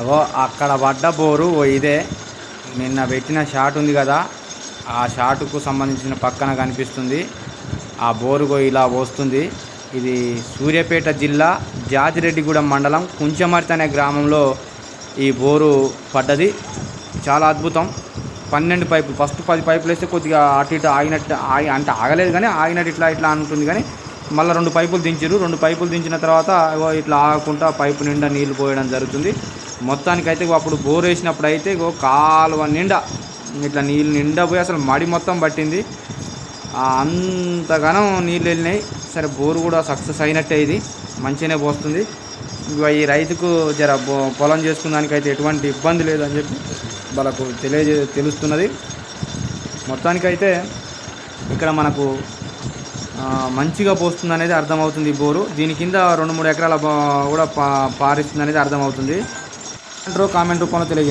అగో అక్కడ పడ్డ బోరు ఓ ఇదే. నిన్న పెట్టిన షాట్ ఉంది కదా ఆ షాటుకు సంబంధించిన పక్కన కనిపిస్తుంది. ఆ బోరుగో ఇలా వస్తుంది. ఇది సూర్యాపేట జిల్లా జాతిరెడ్డిగూడెం మండలం కుంచమర్తి అనే గ్రామంలో ఈ బోరు పడ్డది. చాలా అద్భుతం. పన్నెండు పైపులు ఫస్ట్ పది పైపులు వేస్తే కొద్దిగా అటు ఇటు ఆగినట్టు ఆగి అంటే ఆగలేదు కానీ ఆగినట్టు ఇట్లా ఇట్లా అంటుంది కానీ మళ్ళీ రెండు పైపులు దించారు రెండు పైపులు దించిన తర్వాత ఇట్లా ఆగకుండా పైపు నిండా నీళ్ళు పోయడం జరుగుతుంది. మొత్తానికైతే అప్పుడు బోర్ వేసినప్పుడు అయితే ఇగో కాలువ నిండా ఇట్లా నీళ్ళు నిండా పోయి అసలు మడి మొత్తం పట్టింది. అంతగానం నీళ్ళు వెళ్ళినాయి. సరే బోరు కూడా సక్సెస్ అయినట్టే ఇది. మంచిగానే పోస్తుంది. ఈ రైతుకు జర పొలం చేసుకున్నానికైతే ఎటువంటి ఇబ్బంది లేదని చెప్పి వాళ్ళకు తెలియజే తెలుస్తున్నది. మొత్తానికైతే ఇక్కడ మనకు మంచిగా పోస్తుంది అనేది అర్థమవుతుంది ఈ బోరు. దీని కింద రెండు మూడు ఎకరాల కూడా పా పారిస్తుంది అనేది అర్థమవుతుంది. కామెంట్ రూపంలో తెలియజేయండి